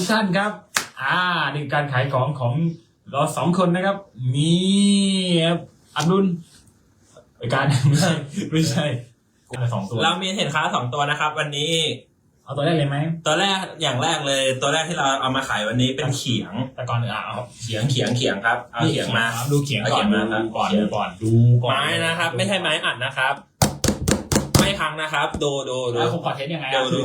ทุกท่านครับ อ่านี่การขายของของเราสองคนนะครับ นี่ครับอับดุลไอ้การ ไม่ใช่ไม่ใช่กูมาสองตัว เรามีสินค้าสองตัวนะครับ วันนี้เอาตัวแรกเลยไหมตัวแรกอย่างแรกเลย ตัวแรกที่เราเอามาขายวันนี้เป็นเขียงแต่ก่อนอื่นอะเอาเขียงเขียงเขียงครับเอาเขียงมาดูเขียงก่อนเอาเขียงมาครับ ดูก่อนเขียงดูก่อนดูก่อนไม้นะครับ ไม่ใช่ไม้อัดนะครับ ไม่พังนะครับ ดูดูดู แล้วผมขอเทสยังไงอะดูดู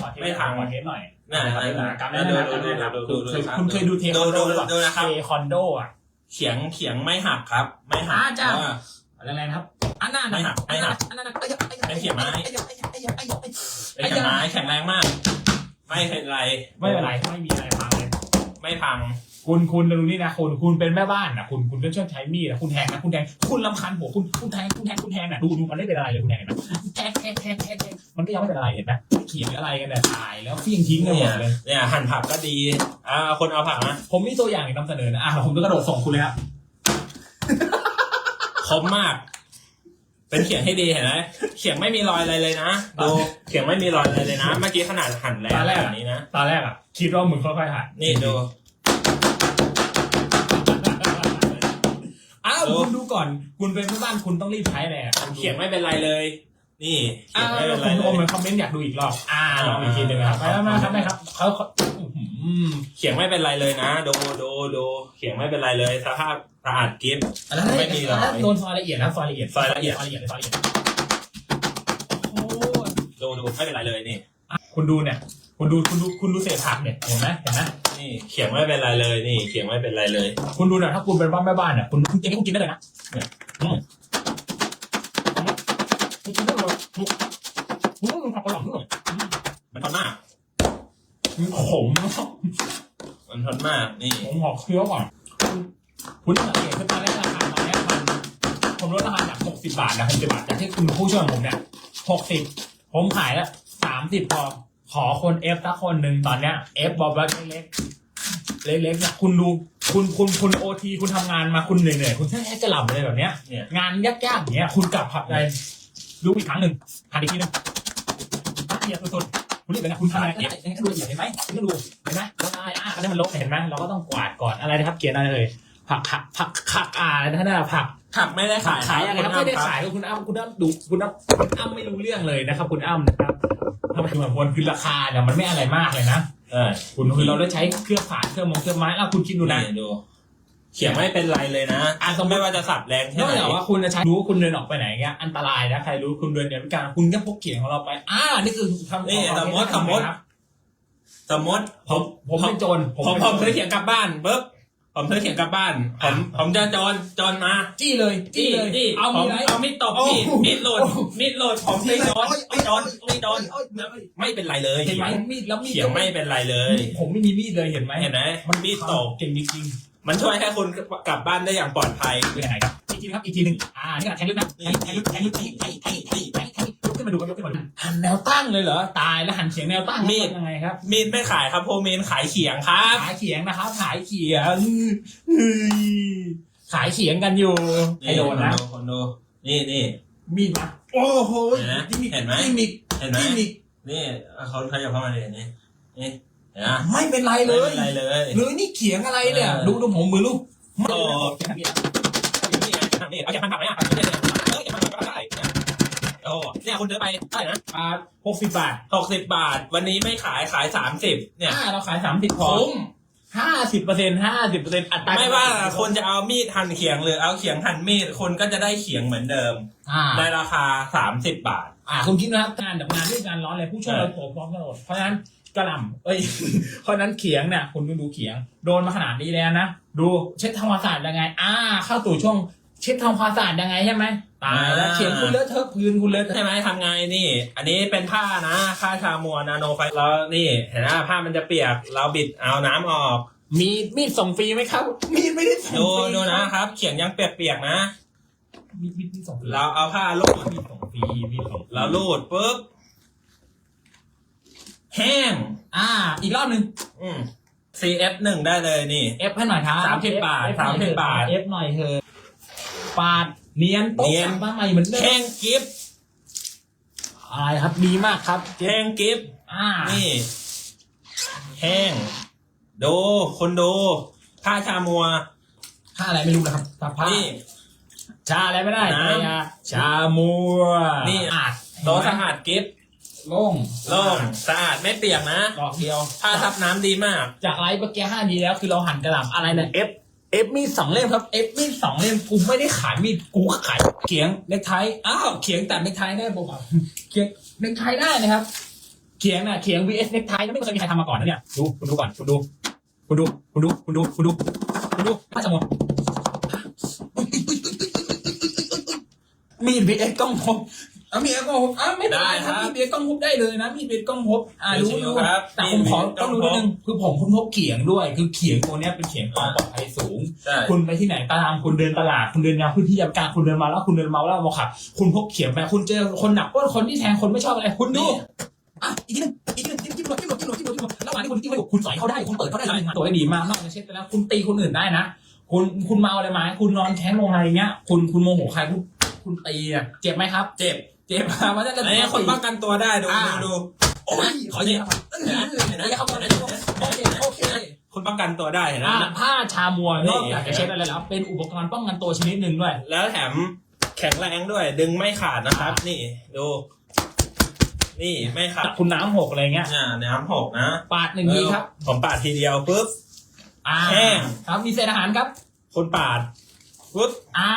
ขอเทสไม่พังขอเทสหน่อย น่าขอเทสหน่อยการดูแนะดูนำดูการดูแนะนำดูดูเคยคุณเคยดูเทคดูอนโดดูหรือเปล่าดูนะครับเทคอนโดอะเขียงเขียงไม่หักครับ ไม่หักอ่าจ้ะเอออะไรนะครับอันนั้นไม่หักไม่หักอันนั้นเป็นเขียงไม้เป็นเขียงไม้แข็งแรงมาก ไม่เป็นไร ไม่เป็นไรไม่มีอะไรพังเลยไม่พัง คุณคุณดูนี่นะคุณคุณเป็นแม่บ้านนะคุณคุณก็ชอบใช้มีดนะคุณแทงนะคุณแทงคุณลำคันหัวคุณคุณแทงคุณแทงคุณแทงนะดูดูมันไม่เป็นอะไรเลยคุณแทงเห็นไหมแทงแทงแทงแทงแทงมันก็ยังไม่เป็นอะไรเห็นไหมเขียนอะไรกันเนี่ยตายแล้วเฟี้ยงทิ้งกันหมเนี่ยดเลยเนี่ยหั่นผักก็ดีอ่าคนเอาผักนะผมมีตัวอย่างนำเสนอนะอะผมจะกระโดดส่งคุณเลยครับคมมาก เป็นเขียงให้ดีเห็นไหมเขียงไม่มีรอยอะไรเลยนะดูเขียงไม่มีรอยอะไรเลยนะ เมื่อกี้ขนาดหั่นแล้วแบบนี้นะตอนแรกอะคิดว่ามึงค่อยๆหัดนี่ดู อ้าว ดู คุณดูก่อน คุณเป็นแม่บ้านคุณต้องรีบใช้แหละเขียงไม่เป็นไรเลย นี่เขีอ่ายงไม่เป็นไรคุณเลโอมยมาคอมเมนต์อยากดูอีกรอบ อ่าลองอีกทีหนึ่งครับไปแล้วมาครับได้ครับเขาเขาอื้อหือเขียงไม่เป็นไรเลยนะดูดูดูเขียงไม่เป็นไรเลยสภาพสะอาดกิฟต์ไม่มีหรอกโดนซอยละเอียดนะซอยละเอียดซอยละเอียดซอยละเอียดซอยละเอียดโอ้ยดูดูไม่เป็นไรเลยนี่คุณดูเนี่ย คุณดูคุณดูคุณดูเศษผักเนี่ยเห็นไหมเห็นไหม นี่เขียงไม่เป็นไรเลยนี่เขียงไม่เป็นไรเลย คุณดูเนี่ยถ้าคุณเป็นบ้านแม่บ้านเนี่ยคุณคุณกินคุณกินได้เลยนะเนี่ยอืมคุณกินได้เลยอืมผักกระหล่ำด้วยมันทนมากมันขมมันทนมากนี่ผมขอเคี้ยวก่อนคุณคุณสังเกตคือตอนแรกราคาตอนแรกมันผมลดราคาจากหกสิบบาทนะหกสิบบาทจากที่คุณผู้ช่วยของผมเนี่ยหกสิบผมขายแล้วสามสิบพอขอคนเอฟสักคนหนึ่งตอนเนี้ยเอฟบอกว่าเล็กๆ เล็กๆเนี่ยคุณดูคุณคุณคุณโอทีคุณทำงานมาคุณเหนื่อยๆคุณแค่จะหลับเลยแบบเนี้ยเนี่ยงานยากๆอย่างเงี้ยคุณกลับผับใจดูอีกครั้งหนึ่งหันอีกทีหนึงละเอียดสุดๆคุณรีบเลยนะคุณทำอะไรเนี่ยอย่างนี้ดูละเอียดเห็นไหมคุณก็ดูเห็นไหมละลายอะอันนี้มันลบเห็นไหมเราก็ต้องกวาดก่อนอะไรนะครับเขียนอะไรเลยผักผักผักผักอ่าอะไรนะนั่นนะผักผักไม่ได้ขายขายอะไรครับณไม่ได้อ้ำขายก็คุณอ้ำคุณอ้ำดูคุณอ้ำคุณอ้ำไม่รู้เรื่องเลยนะครับ คุณอ้ำนะครับทำไมถึงแบบวนคือราคาเนี่ยมันไม่อะไรมากเลยนะ เออคุณคือเราได้ใช้เครื่องฝาดเครื่องมงเครื่องไม้อะคุณคิดดูนะนี่ดู เขียงไม่เป็นไรเลยนะอะสมมุติไม่ว่าจะสับแรงแค่นอกไหนจากว่าคุณจะใช้รู้ว่าคุณเดินออกไปไหนเงี้ยอันตรายนะใครรู้คุณเดินเดินพิการคุณก็พกเขียงของเราไป อ่า นี่คือทำนี่สมมติสมมติสมมติผมผมเป็นโจรผมเป็นผมโจรซื้อเขียงกลับบ้านปุ๊บ ผมซื้อเขียงกลับบ้าน ผมอะผมจะโจรโจรมาจี้เลยจี้เลยจี้เอาผมีมไร เอามีดตบโอ้มีดโหมีดหลุดโอ้โห มีดหลุดผมไม่โจรไม่โจรไม่โจรไม่เป็นไรเลยเห็นไหมมีดแล้วมีดเขียงไม่เป็นไรเลย ผมไม่มีมีดเลยเห็นไหมเห็นไหมมันมีดตกเก่งจริงมันช่วยให้คุณกลับบ้านได้อย่างปลอดภัย ๆเป็นยังไงครับอีกทีนะครับอีกทีหนึ่งอ่านี่ขนาดแทงลึกนะแทงแทงลึกแทงลึกแทงแทงแทงแทงแทงแทงยกขึ้น มาดูครับยกขึ้นมาดูหันแนวตั้งเลยเหรอตายแล้วหันเฉียงแนวตั้งมีด ยังไงครับมีดไม่ขายครับโพมีนขายเขียงครับ ขายเขียงนะครับขายเขียงเฮ้ยขายเขียงกันอยู่ให้โดนนะคนดูนี่นี่ มีดมาโอ้โหเห็นไหมกิมมิกเห็นไหมกิมมิกเห็นไหมกิมมิกนี่เขาขยับเข้ามาเลยนี่นี่เห็นไหมไม่เป็นไรเลไม่ยเป็นไรเลยเลยนี่เขียงอะไรเนี่ยเออดูดูผมมือลูกไม่โอ้เป็นไร นี่ไงนี่เอาเก็บพันผักไหมอะ โอ้เนี่ยคุณซื้อไปเท่าไหร่นะอ่าหกสิบบาทหกสิบบาท วันนี้ไม่ขายขายสามสิบเนี่ย อ่าเราขายสามสิบพอคุ้มห้าสิบเปอร์เซ็นต์ห้าสิบเปอร์เซ็นต์อัตราไม่ว่าคนจะเอามีดหั่นเขียงหรือเอาเขียงหั่นมีดคนก็จะได้เขียงเหมือนเดิม อ่าในราคาสามสิบบาท อ่าคุณคิดนะครับการแบบงานด้วยการร้อนอะไรผู้ช่วยเออเราโผล่พร้อมกันหมดเพราะฉะนั้นกระหล่ำเอ้ย เพราะฉะนั้นเขียงเนี่ยคุณดูดูเขียง โดนมาขนาดนี้แล้วนะ ดูเช็ดทำความสะอาดยังไง อ่า เข้าสู่ช่วง เช็ดทำความสะอาดยังไงใช่ไหมตายแล้วเขียงคุณเลอะเทอะพื้นคุณเลอะเทใช่อะไหมทำไงนี่ อันนี้เป็นผ้านะผ้าชามัวนาโนไฟแล้วนี่เห็นไหมผ้ามันจะเปียก เราบิดเอาน้ำออก มีมีดส่งฟรีไหมครับ มีดไม่ได้ส่งดูฟรีดูนะครับ เขียงยังเปียกๆนะ มีดมีดมีดส่งฟรีเราเอาผ้าลูดมีดส่งฟรีมีดส่งฟรีเราลูดปุ๊บแห้ง อ่า อีกรอบหนึ่ง อืม CF หนึ่งได้เลยนี่เอฟให้หน่อยครับ สามสิบบาทเอฟสามสิบบาทเอฟหน่อยเถอะ ปาดเนียนโป๊ะเนียนบ้าใหม่เหมือนเดิมแห้งกิฟต์อะไรครับดีมากครับแห้งกิฟต์อ่านี่ แห้งดูคนดูผ้าชามัวผ้าอะไรไม่รู้นะครับผ้านี่ ชาอะไรไม่ได้น้ำ อะไรอะชามัวนี่อาดโต๊ะสะอาดกิฟต์โล่งโล่งสะอาดไม่เปียกนะ ดอกเดียว ผ้าทับน้ำดีมาก จากไลฟ์เมื่อกี้ห้าดีแล้วคือเราหั่นกระหล่ำอะไรนะเอฟ เอฟมีสองเล่มครับเอฟมีสองเล่มกูไม่ได้ขายมีดกูขายเขียงเนคไทอ้าวเขียงแตัดเนคไทได้ผมอะเขียงเนคไทได้นะครับ เขียงน่ะเขียง vs เนคไทไม่เคยมีใครทำมาก่อนนะเนี่ยดูคุณดูก่อนคุณดูคุณดูคุณดูคุณดูคุณดูคุณดูผ้าจมูกมีด vs กล้องพบ เอามีดกล้องพบอ้าวไม่เป็นไรครับได้ครับมีด vs กล้องพบได้เลยนะมีด vs กล้องพบอ่ารู้เดี๋ยวรู้ชิมครับ แต่ผมขอมีดต้องรู้นิดนึงคือผมคุณพกเขียงด้วย คือเขียงตัวเนี้ยเป็นเขียงความปลอดภัยสูง ใช่ คุณไปที่ไหนก็ตามคุณเดินตลาดคุณเดินงานพื้นที่ยามกลางคุณเดินมาแล้วคุณเดินเมาแล้วมาขับคุณพกเขียงไปคุณเจอคนหนักว่าคนที่แทงคนไม่ชอบอะไรคุณดูอะอีกทีหนึงอีกทีหนึงจิ้มจิ้มหลบจิ้มหลบจิ้มหลบจิ้มหลบจิ้มหลบระหว่างที่คุณจิ้มไปคุณสอยเขาได้คุณเปิดเขาได้เลยตัวให้ดีมากนอกจากเช็ดไปแล้วคุณตีคนอื่นได้นะ คุณคุณเมาอะไรมาคุณนอนแข้งลงอะไรเงี้ยคุณคุณโมโหใครคุณคุณตีอะเจ็บไหมครับ เจ็บ เจ็บครับว่าจะอันนี้คนป้องกันตัวได้ดูอ่าดูดูโอ้ยขอเยอะครับเห็นไหมเห็นไหมครับโอเคโอเคคนป้องกันตัวได้เห็นไหมอ่าผ้าชามัวนี่นอกจากจะเช็ดอะไรแล้วเป็นอุปกรณ์ป้องกันตัวชนิดหนึ่งด้วย แล้วแถมแข็งแรงด้วย ดึงไม่ขาดนะครับ นี่ดูนี่ไม่ขาดคุณน้ำหกอะไรเงี้ยอ่าน้ำหกนะปาดหนึ่งทีครับ ผมปาดทีเดียวปุ๊บอ่าแห้งครับมีเศษอาหารครับ คนปาด ปุ๊บอ่า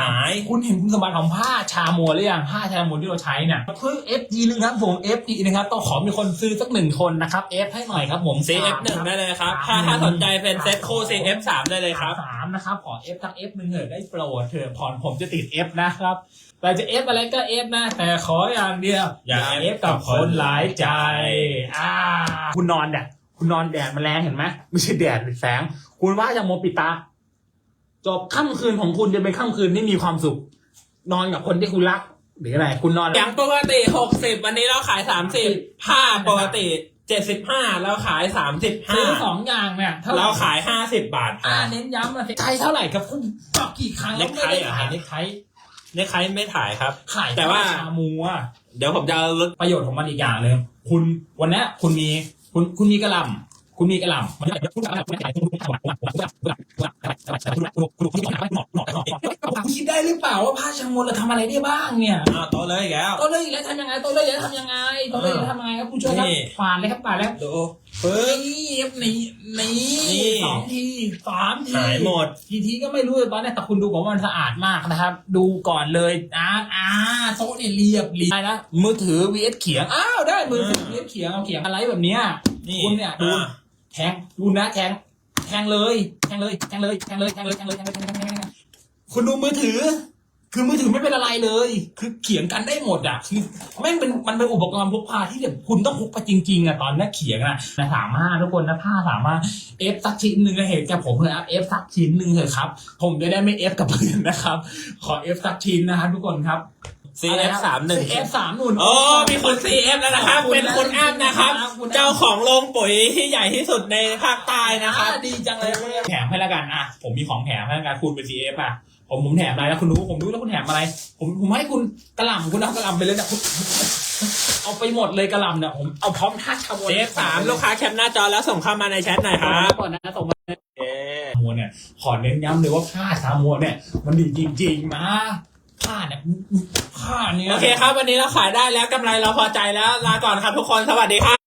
หาย คุณเห็นคุณสมบัติของผ้าชามัวหรือยังผ้าชามัวที่เราใช้เนี่ยเพิ่ม FG นึงครับผม FG นะครับต้องขอมีคนซื้อสักหนึ่งคนนะครับ F ให้หน่อยครับผม CF หนึ่งได้เลยครับ ถ้าถ้าสนใจเป็นเซ็ตคู่ CF สามได้เลยครับสามนะครับขอ F ทั้ง F หนึ่งเถอะได้โปรดเถอะผ่อนผมจะติด F นะครับแต่จะ F อะไรก็ F นะ แต่ขออย่างเดียว อย่า F กับคนหลายใจ อ่า คุณนอนเนี่ยคุณนอนแดดมันแรงเห็นไหมไม่ใช่แดดเป็นแสง คุณว่าจะโมปิดตา จบค่ำคืนของคุณจะเป็นค่ำคืนที่มีความสุข นอนกับคนที่คุณรัก หรืออะไร คุณนอน อย่างปกติหกสิบวันนี้เราขายสามสิบผ้าปกติเจ็ดสิบห้าเราขายสามสิบห้าซื้อสองอย่างเนี่ยเท่าไหเราขายห้าสิบบาทอ่าเน้นย้ำนะไทยเท่าไหร่ครับคุณบอกกี่ครั้งแล้วไม่ได้เน็กไทเหรอขายฮะเน็กไทในใครไม่ถ่ายครับขายแต่ว่าชามูอะเดี๋ยวผมจะเอารถประโยชน์ของมันอีกอย่างเลยคุณวันเนี้ยคุณมีคุณคุณมีกระหลำ คุณมีกระหลำมันจะคุณกระหลำคุณคุณคุณคุณคุณคุณคุณคุณคุณคุณคิดได้หรือเปล่าว่าผ้าชามนเราทำอะไรได้บ้างเนี่ยอ้าวโตะเลยอีกแล้วตัวเลยแล้วทำยังไงตัวเลยแล้วทำยังไงตัวเลยแล้วทำยังไงครับผู้ช่วยครับนี่ปาดเลยครับปาดแล้วดูเฮ้ปึ๊บยนี่นี่นี่สองทีสามทีหายหมดทีทีก็ไม่รู้เลยตอนนี้แต่คุณดูผมว่ามันสะอาดมากนะครับดูก่อนเลยอ่าอ่าโต๊ะเนี่ยเรียบเรียบนะมือถือ vs เขียงอ้าวได้มือถือ vs เขียงเอาเขียงอะไรแบบเนี้ยนี่คุณเนี่ยดูอ่าแทงดูนะแทง แทงดูนะแทง แทงเลย แทงเลย แทงเลย แทงเลย แทงเลย แทงเลย แทงเลยแทงเลยแทงเลยคุณดูมือถือ คือมือถือไม่เป็นอะไรเลย คือเขียนกันได้หมดอะ คือแม่งเป็นมันเป็นอุปกรณ์พกพาที่แบบคุณต้องพกไปจริงๆอะตอนนักเขียนอะนะสามารถทุกคนนะผ้าสามารถเอฟสักชิ้นหนึ่งเหตุแกผมเถอะเอฟสักชิ้นหนึ่งเถอะครับ ผมจะได้ไม่เอฟกับเพื่อนนะครับ ขอเอฟสักชิ้นนะครับทุกคนครับ CF สามหนึ่งเอฟสามหนุนโอ้มีคน CF แล้วนะครับเป็นคุณอ้ำนะครับคุณเจ้าของโรงปุ๋ยที่ใหญ่ที่สุดในภาคใต้นะครับ อ่าดีจังเลยแถมให้ละกันอะ ผมมีของแถมให้ละกันคุณเป็น CF อะ ผมผมแถมอะไรแล้วคุณรู้ผมรู้แล้วคุณแถมอะไร ผมผมให้คุณกระหล่ำคุณเอากระหล่ำไปเลยนะคุณเอาไปหมดเลยกระหล่ำเนี่ยผมเอาพร้อมทัชขบวน CF สามลูกค้าแคปหน้าจอแล้วส่งเข้ามาในแชทหน่อยครับ ก่อนนะส่งมาเอ๊ะมัวเนี่ยขอเน้นย้ำเลยว่าผ้าชามัวเนี่ย มันดีจริงๆนะ ผ้าเนี่ยผ้าเนี่ย โอเคครับ วันนี้เราขายได้แล้วกำไรเราพอใจแล้ว ลาก่อนครับทุกคน สวัสดีครับ